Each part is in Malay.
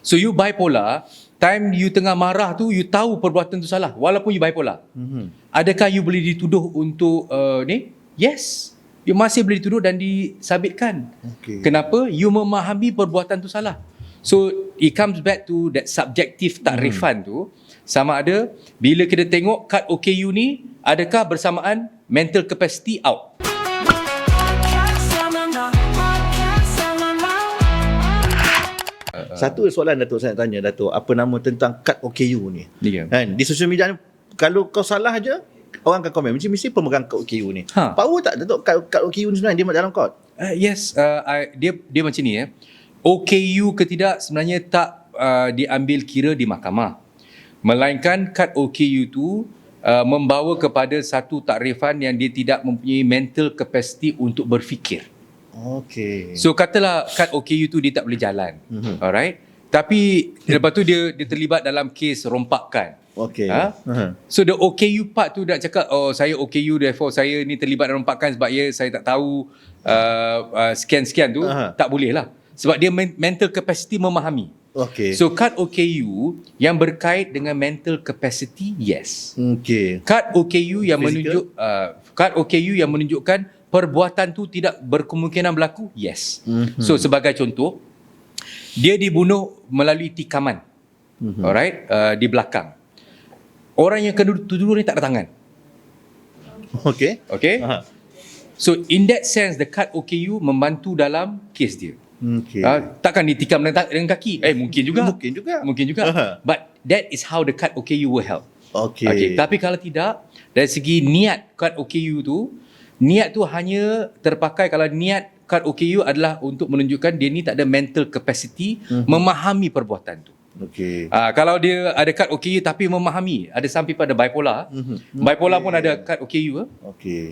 So you bipolar, time you tengah marah tu you tahu perbuatan tu salah walaupun you bipolar. Mhm. Adakah you boleh dituduh untuk uh, ni? Yes. You masih boleh dituduh dan disabitkan. Okey. Kenapa? You memahami perbuatan tu salah. So it comes back to that subjective takrifan tu sama ada bila kita tengok kad OKU ni adakah bersamaan mental capacity out. Satu soalan Datuk saya nak tanya Datuk, apa nama tentang kad OKU ni? Ya. Kan di sosial media ni kalau kau salah aja orang akan komen mesti mesti pemegang kad OKU ni. Ha. Power tak Datuk kad, kad OKU ni sebenarnya dia dalam kod? Uh, yes, uh, I, dia dia macam ni ya. OKU ke tidak sebenarnya tak uh, diambil kira di mahkamah. Melainkan kad OKU tu uh, membawa kepada satu takrifan yang dia tidak mempunyai mental capacity untuk berfikir. Okey. So katalah kad OKU tu dia tak boleh jalan. Mhm. Alright. Tapi lepas tu dia dia terlibat dalam kes rompakan. Okey. Ha? Ha? So the OKU part tu nak cakap oh saya OKU therefore saya ni terlibat dalam rompakan sebab ya saya tak tahu uh, uh, sekian-sekian tu Aha. tak boleh lah. Sebab dia men- mental capacity memahami. Okey. So kad OKU yang berkait dengan mental capacity yes. okey. Kad OKU yang Physical? menunjuk uh, kad OKU yang menunjukkan perbuatan tu tidak berkemungkinan berlaku yes. Mhm. So sebagai contoh dia dibunuh melalui tikaman. Mhm. Alright, uh, di belakang. Orang yang kena tuduh ni tak ada tangan. Okey. Okay? Aha. So in that sense the kad OKU membantu dalam kes dia. Okey. Uh, takkan ditikam dengan, dengan kaki. Eh mungkin juga. Mungkin juga. Mungkin juga. Aha. But that is how the kad OKU will help. Okey. Okay. Tapi kalau tidak, dari segi niat kad OKU tu, niat tu hanya terpakai kalau niat kad OKU adalah untuk menunjukkan dia ni tak ada mental capacity Mhm. memahami perbuatan tu. Okey. Ah, kalau dia ada kad OKU tapi memahami, ada some people ada bipolar. Mhm. Bipolar pun ada kad OKU. eh. Okey.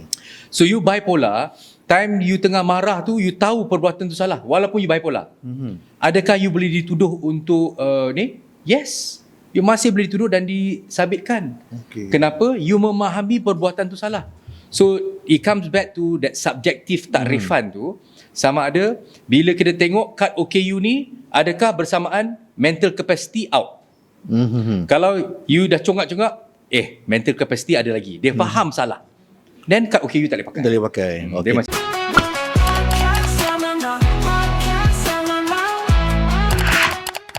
So you bipolar, time you tengah marah tu you tahu perbuatan tu salah walaupun you bipolar. Mhm. Adakah you boleh dituduh untuk uh, ni? Yes. You masih boleh dituduh dan disabitkan. Okey. Kenapa? You memahami perbuatan tu salah. So it comes back to that subjective takrifan tu sama ada bila kita tengok kad OKU ni adakah bersamaan mental capacity out. Mhm. Kalau you dah congak-congak eh mental capacity ada lagi. Dia faham salah. Then kad OKU tak boleh pakai. Tak boleh pakai. Hmm, Okey. Dia macam